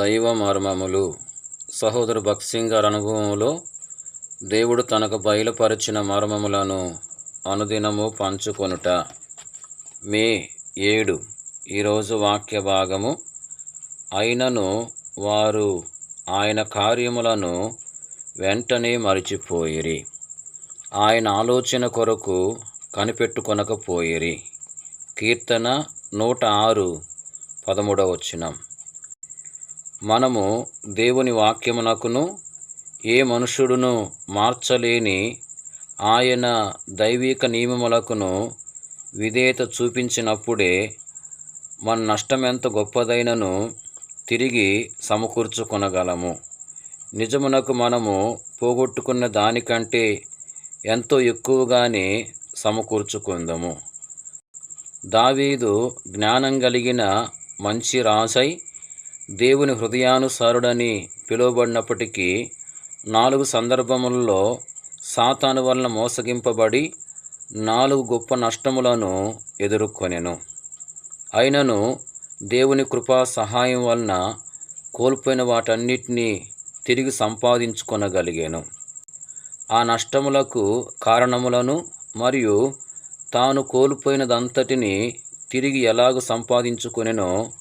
దైవ మర్మములు. సహోదరు భక్సింగ్ గారి అనుభవంలో దేవుడు తనకు బయలుపరిచిన మర్మములను అనుదినము పంచుకొనుట. మే ఏడు ఈరోజు వాక్య భాగము. అయినను వారు ఆయన కార్యములను వెంటనే మరిచిపోయిరి. ఆయన ఆలోచన కొరకు కనిపెట్టుకొనకపోయిరి. కీర్తన నూట ఆరు పదమూడవచనం మనము దేవుని వాక్యమునకును ఏ మనుషుడును మార్చలేని ఆయన దైవిక నియమములకును విధేయత చూపించినప్పుడే మన నష్టం ఎంత గొప్పదైనను తిరిగి సమకూర్చుకొనగలము. నిజమునకు మనము పోగొట్టుకున్న దానికంటే ఎంతో ఎక్కువగానే సమకూర్చుకుందాము. దావీదు జ్ఞానం కలిగిన మంచి రాజై దేవుని హృదయానుసారుడని పిలువబడినప్పటికీ నాలుగు సందర్భములలో సాతాను వలన మోసగింపబడి నాలుగు గొప్ప నష్టములను ఎదుర్కొనెను. అయినను దేవుని కృపా సహాయం వలన కోల్పోయిన వాటన్నిటినీ తిరిగి సంపాదించుకొనగలిగాను. ఆ నష్టములకు కారణములను మరియు తాను కోల్పోయినదంతటిని తిరిగి ఎలాగ సంపాదించుకొనెనో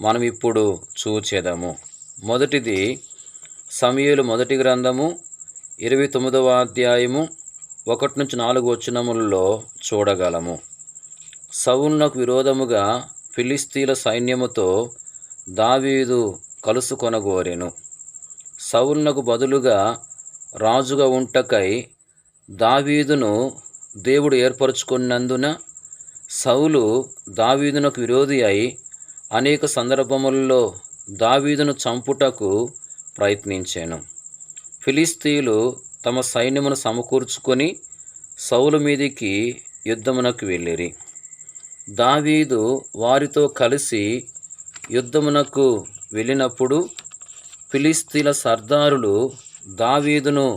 మనం ఇప్పుడు చూచేదము. మొదటిది సమయలు మొదటి గ్రంథము ఇరవై తొమ్మిదవ అధ్యాయము ఒకటి నుంచి నాలుగు వచనములలో చూడగలము. సౌలునకు విరోధముగా ఫిలిస్తీన్ల సైన్యముతో దావీదు కలుసుకొనగోరెను. సౌలునకు బదులుగా రాజుగా ఉంటకై దావీదును దేవుడు ఏర్పరచుకున్నందున సౌలు దావీదునకు విరోధి అయి అనేక సందర్భములలో దావీదును చంపుటకు ప్రయత్నించాను. ఫిలిస్తీయులు తమ సైన్యమును సమకూర్చుకొని సౌలు మీదికి యుద్ధమునకు వెళ్ళిరి. దావీదు వారితో కలిసి యుద్ధమునకు వెళ్ళినప్పుడు ఫిలిస్తీన్ల సర్దారులు దావీదును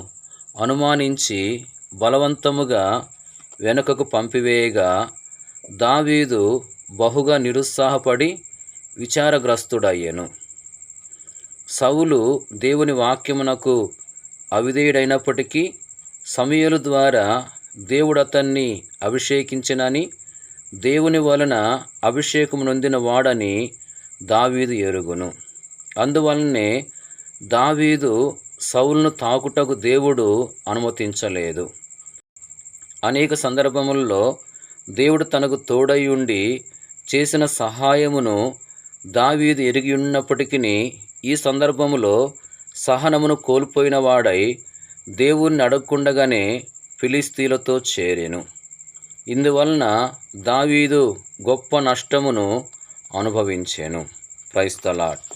అనుమానించి బలవంతముగా వెనుకకు పంపివేయగా దావీదు బహుగా నిరుత్సాహపడి విచారగ్రస్తుడయ్యెను. సౌలు దేవుని వాక్యమునకు అవిధేయుడైనప్పటికీ సమయలు ద్వారా దేవుడు అతన్ని అభిషేకించినని దేవుని వలన అభిషేకం నొందిన వాడని దావీదు ఎరుగును. అందువలనే దావీదు సౌలును తాకుటకు దేవుడు అనుమతించలేదు. అనేక సందర్భములలో దేవుడు తనకు తోడై ఉండి చేసిన సహాయమును దావీదు ఎరిగి ఉన్నప్పటికీ ఈ సందర్భములో సహనమును కోల్పోయిన వాడై దేవుణ్ణి అడగకుండగానే ఫిలిస్తీలతో చేరెను. ఇందువలన దావీదు గొప్ప నష్టమును అనుభవించాను. క్రైస్తలాట్